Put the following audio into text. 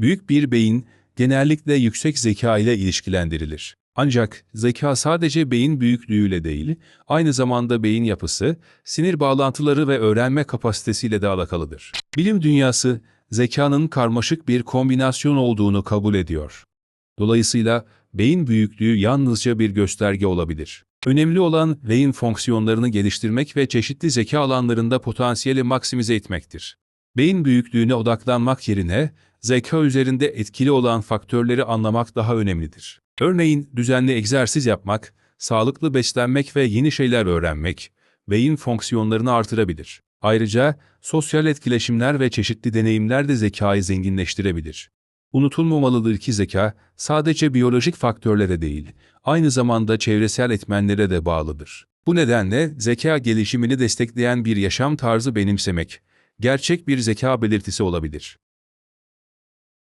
Büyük bir beyin genellikle yüksek zeka ile ilişkilendirilir. Ancak zeka sadece beyin büyüklüğüyle değil, aynı zamanda beyin yapısı, sinir bağlantıları ve öğrenme kapasitesiyle de alakalıdır. Bilim dünyası, zekanın karmaşık bir kombinasyon olduğunu kabul ediyor. Dolayısıyla beyin büyüklüğü yalnızca bir gösterge olabilir. Önemli olan beyin fonksiyonlarını geliştirmek ve çeşitli zeka alanlarında potansiyeli maksimize etmektir. Beyin büyüklüğüne odaklanmak yerine zeka üzerinde etkili olan faktörleri anlamak daha önemlidir. Örneğin düzenli egzersiz yapmak, sağlıklı beslenmek ve yeni şeyler öğrenmek beyin fonksiyonlarını artırabilir. Ayrıca sosyal etkileşimler ve çeşitli deneyimler de zekayı zenginleştirebilir. Unutulmamalıdır ki zeka sadece biyolojik faktörlere değil, aynı zamanda çevresel etmenlere de bağlıdır. Bu nedenle zeka gelişimini destekleyen bir yaşam tarzı benimsemek, gerçek bir zeka belirtisi olabilir.